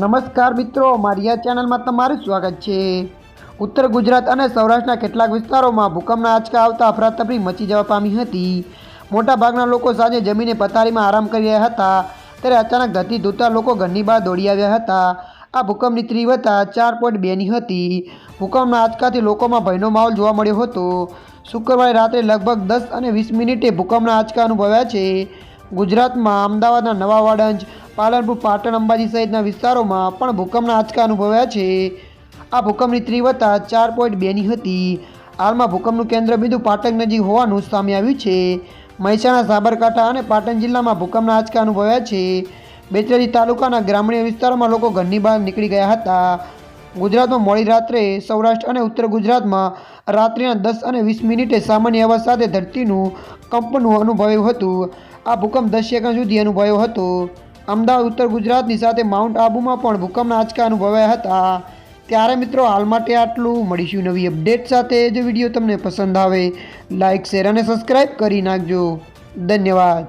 નમસ્કાર મિત્રો, મારી આ ચેનલમાં તમારું સ્વાગત છે. ઉત્તર ગુજરાત અને સૌરાષ્ટ્રના કેટલાક વિસ્તારોમાં ભૂકંપના આંચકા આવતા અફરાતફરી મચી જવા પામી હતી. મોટાભાગના લોકો સાંજે જમીને પથારીમાં આરામ કરી રહ્યા હતા. ત્યારે અચાનક ધરતી ધોતા લોકો ઘરની બહાર દોડી આવ્યા હતા. આ ભૂકંપની તીવ્રતા ચાર પોઈન્ટ બેની હતી. ભૂકંપના આંચકાથી લોકોમાં ભયનો માહોલ જોવા મળ્યો હતો. શુક્રવારે રાત્રે લગભગ દસ અને વીસ મિનિટે ભૂકંપના આંચકા અનુભવ્યા છે. ગુજરાતમાં અમદાવાદના નવા વાડંજ પાલનપુર પાટણ અંબાજી સહિતના વિસ્તારોમાં પણ ભૂકંપના આંચકા અનુભવ્યા છે. આ ભૂકંપની તીવ્રતા ચાર પોઈન્ટ બેની હતી. હાલમાં ભૂકંપનું કેન્દ્રબિંદુ પાટણ નજીક હોવાનું સામે આવ્યું છે. મહેસાણા, સાબરકાંઠા અને પાટણ જિલ્લામાં ભૂકંપના આંચકા અનુભવ્યા છે. બેચરાજી તાલુકાના ગ્રામીણ વિસ્તારોમાં લોકો ઘરની બહાર નીકળી ગયા હતા. ગુજરાતમાં મોડી રાત્રે સૌરાષ્ટ્ર અને ઉત્તર ગુજરાતમાં રાત્રિના દસ અને વીસ મિનિટે સામાન્ય અવાજ સાથે ધરતીનું કંપનું અનુભવ્યું હતું. આ ભૂકંપ દસ સેકન્ડ સુધી અનુભવ્યો હતો. અમદાવાદ, ઉત્તર ગુજરાતની સાથે માઉન્ટ આબુમાં પણ ભૂકંપના આંચકા અનુભવ્યા હતા. ત્યારે મિત્રો હાલ માટે આટલું. મળીશું નવી અપડેટ સાથે. જો વીડિયો તમને પસંદ આવે લાઇક શેર અને સબસ્ક્રાઈબ કરી નાખજો. ધન્યવાદ.